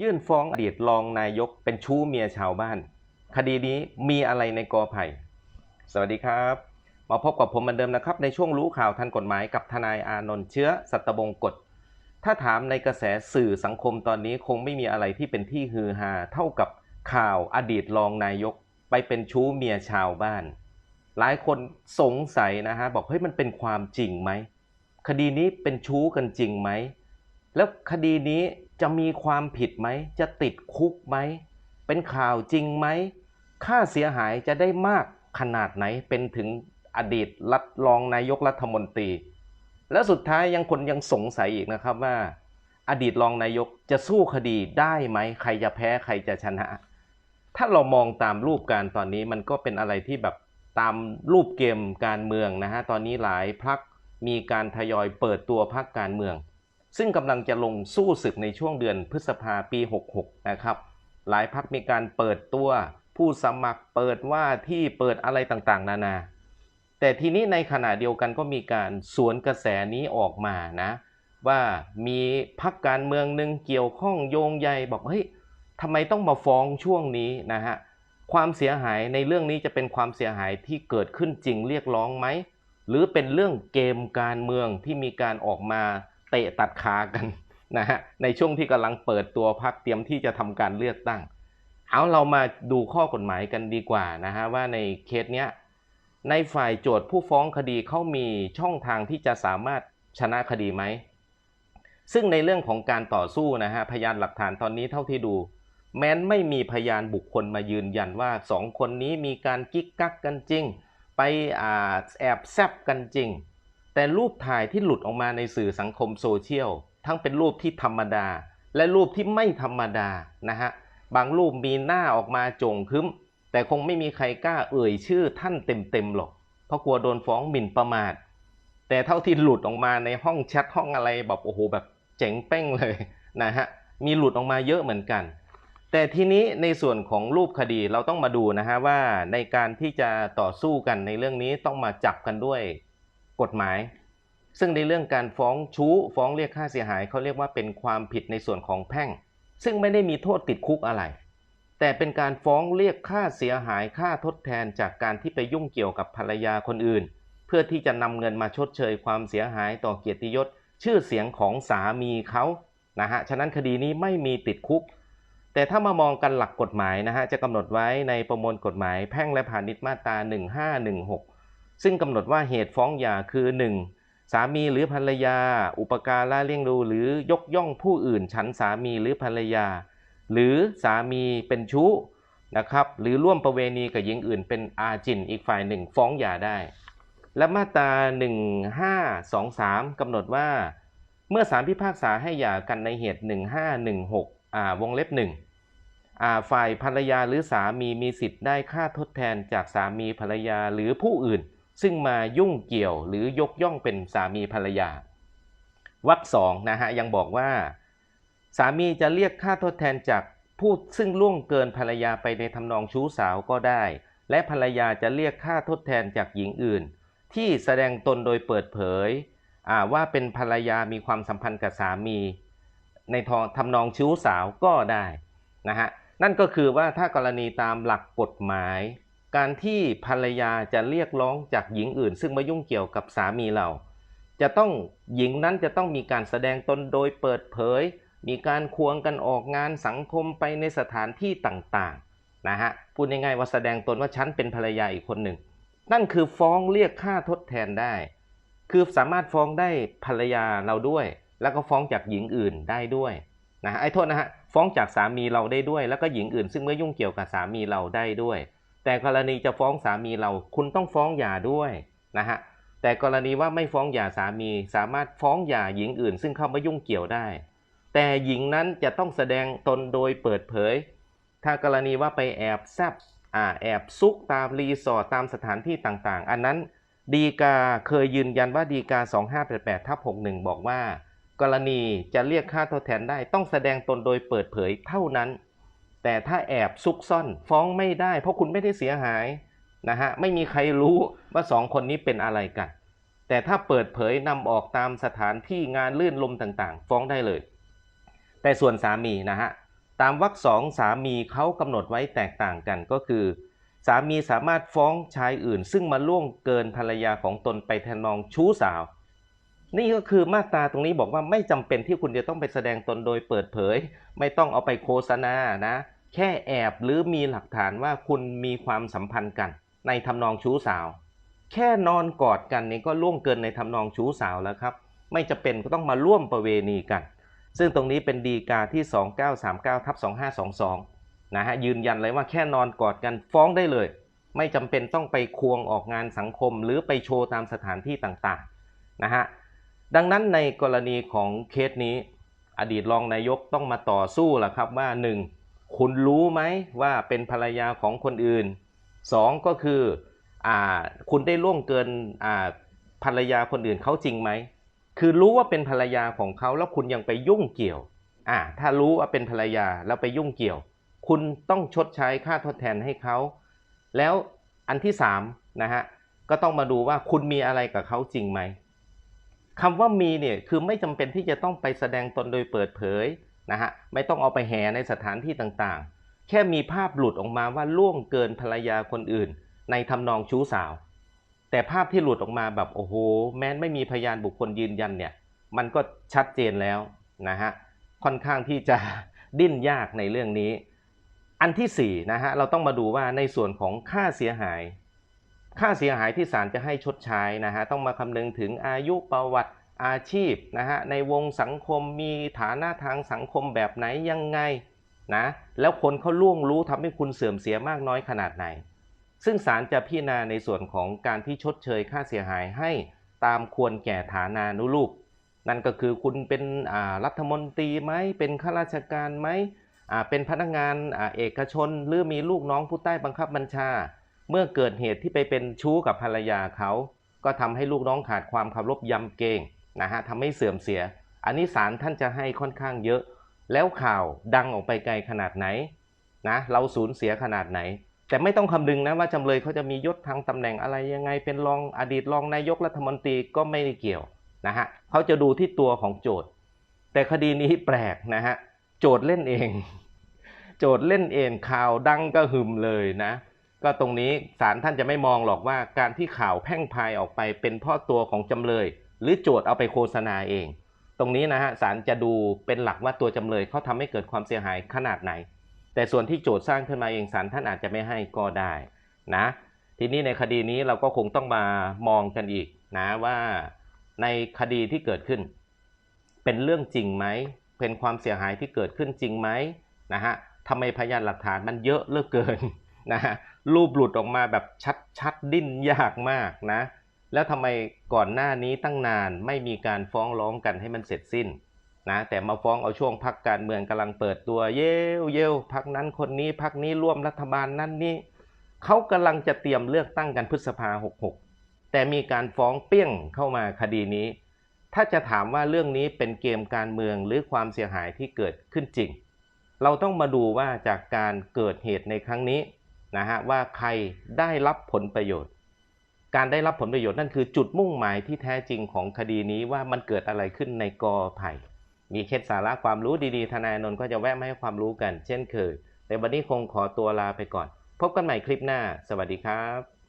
ยื่นฟ้องอดีตรองนายกเป็นชู้เมียชาวบ้าน คดีนี้มีอะไรในกอไผ่ สวัสดีครับ มาพบกับผมเหมือนเดิมนะครับ ในช่วงรู้ข่าวทันกฎหมายกับทนายอานนท์เชื้อสัตบงกฎ ถ้าถามในกระแสสื่อสังคมตอนนี้คงไม่มีอะไรที่เป็นที่ฮือฮาเท่ากับข่าวอดีตรองนายก ไปเป็นชู้เมียชาวบ้าน หลายคนสงสัยนะฮะบอกเฮ้ยมันเป็นความจริงไหมคดีนี้เป็นชู้กันจริงไหมแล้วคดีนี้ จะมีความผิดไหม จะติดคุกไหม เป็นข่าวจริงไหม ค่าเสียหายจะได้มากขนาดไหนเป็นถึงอดีตรัฐรองนายกรัฐมนตรี แล้วสุดท้ายยังคนยังสงสัยอีกนะครับว่า อดีตรองนายกจะสู้คดีได้ไหม ใครจะแพ้ใครจะชนะ ถ้าเรามองตามรูปการตอนนี้มันก็เป็นอะไรที่แบบตามรูปเกมการเมืองนะฮะ ตอนนี้หลายพักมีการทยอยเปิดตัวพักการเมือง ซึ่งกำลังจะลงสู้ศึกในช่วงเดือนพฤษภาปี 66 นะครับ หลายพักมีการเปิดตัวผู้สมัครเปิดว่าที่เปิดอะไรต่างๆ นานา แต่ทีนี้ในขณะเดียวกันก็มีการสวนกระแสนี้ออกมานะ ว่ามีพักการเมืองหนึ่งเกี่ยวข้องโยงใยบอกเฮ้ยทำไมต้องมาฟ้องช่วงนี้นะฮะความเสียหายในเรื่องนี้จะเป็นความเสียหายที่เกิดขึ้นจริงเรียกร้องไหมหรือเป็นเรื่องเกมการเมืองที่มีการออกมา เตะตัดขากันนะฮะในช่วงที่กำลังเปิดตัวพักเตรียมที่จะทำการเลือกตั้ง เอาเรามาดูข้อกฎหมายกันดีกว่านะฮะว่าในเคสเนี้ยในฝ่ายโจทย์ผู้ฟ้องคดีเขามีช่องทางที่จะสามารถชนะคดีไหม ซึ่งในเรื่องของการต่อสู้นะฮะพยานหลักฐานตอนนี้เท่าที่ดู แม้นไม่มีพยานบุคคลมายืนยันว่าสองคนนี้มีการกิ๊กกักกันจริง ไปอแอบแซบกันจริง แต่รูปถ่ายที่หลุดออกมาในสื่อสังคมโซเชียลทั้งเป็นรูปที่ธรรมดา และรูปที่ไม่ธรรมดานะฮะบางรูปมีหน้าออกมาจงคึ้ม แต่คงไม่มีใครกล้าเอ่ยชื่อท่านเต็มๆหรอก เพราะกลัวโดนฟ้องหมิ่นประมาท แต่เท่าที่หลุดออกมาในห้องแชทห้องอะไรแบบโอ้โหแบบเจ๋งเป้งเลยนะฮะมีหลุดออกมาเยอะเหมือนกัน แต่ทีนี้ในส่วนของรูปคดีเราต้องมาดูนะฮะว่าในการที่จะต่อสู้กันในเรื่องนี้ต้องมาจับกันด้วย กฎหมาย ซึ่งในเรื่องการฟ้องชู้ฟ้องเรียกค่าเสียหายเขาเรียกว่าเป็นความผิดในส่วนของแพ่ง ซึ่งไม่ได้มีโทษติดคุกอะไร แต่เป็นการฟ้องเรียกค่าเสียหายค่าทดแทนจากการที่ไปยุ่งเกี่ยวกับภรรยาคนอื่น เพื่อที่จะนำเงินมาชดเชยความเสียหายต่อเกียรติยศ ชื่อเสียงของสามีเขานะฮะฉะนั้นคดีนี้ไม่มีติดคุกแต่ถ้ามามองกันหลักกฎหมายนะฮะจะกำหนดไว้ในประมวลกฎหมายแพ่งและพาณิชย์มาตรา 1516 ซึ่งกำหนดว่าเหตุฟ้องหย่าคือ 1. สามีหรือภรรยา อุปการะเลี้ยงดูหรือยกย่องผู้อื่นฉันสามีหรือภรรยา หรือสามีเป็นชู้นะครับหรือร่วมประเวณีกับหญิงอื่นเป็นอาจินอีกฝ่ายหนึ่งฟ้องหย่าได้ และมาตรา 1523กำหนดว่า เมื่อศาลพิพากษาให้หย่ากันในเหตุ 1516อ่าวงเล็บ1อ่าฝ่ายภรรยาหรือสามีมีสิทธิ์ได้ค่าทดแทนจากสามีภรรยาหรือผู้อื่น ซึ่งมายุ่งเกี่ยวหรือยกย่องเป็นสามีภรรยา วรรคสองนะฮะยังบอกว่า สามีจะเรียกค่าทดแทนจากผู้ซึ่งล่วงเกินภรรยาไปในทำนองชู้สาวก็ได้ และภรรยาจะเรียกค่าทดแทนจากหญิงอื่น ที่แสดงตนโดยเปิดเผยว่าเป็นภรรยามีความสัมพันธ์กับสามี ในทองทำนองชู้สาวก็ได้นะฮะนั่นก็คือว่าถ้ากรณีตามหลักกฎหมาย การที่ภรรยาจะเรียกร้องจากหญิงอื่น ซึ่งมายุ่งเกี่ยวกับสามีเรา จะต้องหญิงนั้นจะต้องมีการแสดงตนโดยเปิดเผย มีการควงกันออกงานสังคมไปในสถานที่ต่างๆนะฮะพูดง่ายๆว่าแสดงตนว่าฉันเป็นภรรยาอีกคนหนึ่ง นั่นคือฟ้องเรียกค่าทดแทนได้ คือสามารถฟ้องได้ภรรยาเราด้วย แล้วก็ฟ้องจากหญิงอื่นได้ด้วยนะฮะไอ้โทษนะฮะฟ้องจากสามีเราได้ด้วย แล้วก็หญิงอื่น ซึ่งไม่ยุ่งเกี่ยวกับสามีเราได้ด้วย แต่กรณีจะฟ้องสามีเราคุณต้องฟ้องหย่าด้วยนะฮะแต่กรณีว่าไม่ฟ้องหย่าสามีสามารถฟ้องหย่าหญิงอื่น ซึ่งเข้ามายุ่งเกี่ยวได้ แต่หญิงนั้นจะต้องแสดงตนโดยเปิดเผย ถ้ากรณีว่าไปแอบแซบอ่าแอบซุกตามรีสอร์ทตามสถานที่ต่างๆ อันนั้นดีกาเคยยืนยันว่าดีกา 2588ทับ61 บอกว่า กรณีจะเรียกค่าทดแทนได้ต้องแสดงตนโดยเปิดเผยเท่านั้น แต่ถ้าแอบซุกซ่อนฟ้องไม่ได้ เพราะคุณไม่ได้เสียหายนะฮะไม่มีใครรู้ว่าสองคนนี้เป็นอะไรกัน แต่ถ้าเปิดเผยนำออกตามสถานที่งานลื่นลมต่างๆ ฟ้องได้เลย แต่ส่วนสามีนะฮะตามวรรคสองสามีเขากำหนดไว้แตกต่างกันก็คือ สามีสามารถฟ้องชายอื่น ซึ่งมาล่วงเกินภรรยาของตนไปทำนองชู้สาว นี่ก็คือมาตราตรงนี้บอกว่าไม่จำเป็นที่คุณจะต้องไปแสดงตนโดยเปิดเผย ไม่ต้องเอาไปโฆษณานะ แค่แอบหรือมีหลักฐานว่าคุณมีความสัมพันธ์กัน ในทำนองชู้สาว แค่นอนกอดกันนี่ก็ล่วงเกินในทำนองชู้สาวแล้วครับ ไม่จะเป็นก็ต้องมาร่วมประเวณีกัน ซึ่งตรงนี้เป็นดีกาที่ 2939ทับ2522นะฮะยืนยันเลยว่าแค่นอนกอดกันฟ้องได้เลย ไม่จำเป็นต้องไปควงออกงานสังคม หรือไปโชว์ตามสถานที่ต่างๆนะฮะ ดังนั้นในกรณีของเคสนี้ อดีตรองนายกต้องมาต่อสู้ล่ะครับว่า 1. คุณรู้ไหมว่าเป็นภรรยาของคนอื่น 2. ก็คืออคุณได้ล่วงเกินภรรยาคนอื่นเขาจริงไหม คือรู้ว่าเป็นภรรยาของเขาแล้วคุณยังไปยุ่งเกี่ยวอ่าถ้ารู้ว่าเป็นภรรยาแล้วไปยุ่งเกี่ยว คุณต้องชดใช้ค่าทดแทนให้เขา แล้วอันที่สามนะฮะก็ต้องมาดูว่าคุณมีอะไรกับเขาจริงไหม คำว่ามีเนี่ยคือไม่จำเป็นที่จะต้องไปแสดงตนโดยเปิดเผยนะฮะไม่ต้องเอาไปแห่ในสถานที่ต่างๆ แค่มีภาพหลุดออกมาว่าล่วงเกินภรรยาคนอื่น ในทำนองชู้สาว แต่ภาพที่หลุดออกมาแบบโอ้โหแม้นไม่มีพยานบุคคลยืนยันเนี่ยมันก็ชัดเจนแล้วนะฮะค่อนข้างที่จะดิ้นยากในเรื่องนี้ อันที่สี่นะฮะเราต้องมาดูว่าในส่วนของค่าเสียหาย ค่าเสียหายที่ศาลจะให้ชดใช้นะฮะต้องมาคำนึงถึงอายุประวัติอาชีพนะฮะในวงสังคมมีฐานะทางสังคมแบบไหนยังไงนะแล้วคนเขาล่วงรู้ทำให้คุณเสื่อมเสียมากน้อยขนาดไหน ซึ่งศาลจะพิจารณาในส่วนของการที่ชดเชยค่าเสียหายให้ตามควรแก่ฐานานุรูป นั่นก็คือคุณเป็นรัฐมนตรีไหมเป็นข้าราชการไหมเป็นพนักงานเอกชนหรือมีลูกน้องผู้ใต้บังคับบัญชา เมื่อเกิดเหตุที่ไปเป็นชู้กับภรรยาเขา ก็ทำให้ลูกน้องขาดความเคารพยำเกรงนะฮะทำให้เสื่อมเสีย อันนี้ศาลท่านจะให้ค่อนข้างเยอะ แล้วข่าวดังออกไปไกลขนาดไหนนะเราสูญเสียขนาดไหน แต่ไม่ต้องคำนึงนะว่าจำเลยเขาจะมียศทางตำแหน่งอะไรยังไง เป็นรองอดีตรองนายกรัฐมนตรีก็ไม่ได้เกี่ยวนะฮะเขาจะดูที่ตัวของโจทย์ แต่คดีนี้แปลกนะฮะโจทย์เล่นเอง โจทย์เล่นเองข่าวดังก็หึมเลยนะ ก็ตรงนี้ศาลท่านจะไม่มองหรอกว่าการที่ข่าวแพร่งพายออกไปเป็นพ่อตัวของจำเลย หรือโจทย์เอาไปโฆษณาเอง ตรงนี้นะฮะศาลจะดูเป็นหลักว่าตัวจำเลยเขาทำให้เกิดความเสียหายขนาดไหน แต่ส่วนที่โจทย์สร้างขึ้นมาเองศาลท่านอาจจะไม่ให้ก็ได้นะ ทีนี้ในคดีนี้เราก็คงต้องมามองกันอีกนะว่าในคดีที่เกิดขึ้น เป็นเรื่องจริงไหมเป็นความเสียหายที่เกิดขึ้นจริงไหมนะฮะทำไมพยานหลักฐานมันเยอะเลือเกิน นะฮะรูปหลุดออกมาแบบชัดๆดิ้นยากมากนะ แล้วทำไมก่อนหน้านี้ตั้งนานไม่มีการฟ้องร้องกันให้มันเสร็จสิ้นนะแต่มาฟ้องเอาช่วงพักการเมืองกำลังเปิดตัวเย้วเย้วพักนั้นคนนี้พักนี้ร่วมรัฐบาลนั่นนี่เขากำลังจะเตรียมเลือกตั้งกันพฤษภา66 แต่มีการฟ้องเปี้ยงเข้ามาคดีนี้ ถ้าจะถามว่าเรื่องนี้เป็นเกมการเมืองหรือความเสียหายที่เกิดขึ้นจริง เราต้องมาดูว่าจากการเกิดเหตุในครั้งนี้ นะฮะว่าใครได้รับผลประโยชน์ การได้รับผลประโยชน์นั่นคือจุดมุ่งหมายที่แท้จริงของคดีนี้ว่ามันเกิดอะไรขึ้นในกอไผ่มีเคล็ดสาระความรู้ดีๆ ทนายนนท์ก็จะแวะมาให้ความรู้กัน เช่นเคยแต่วันนี้คงขอตัวลาไปก่อน พบกันใหม่คลิปหน้า สวัสดีครับ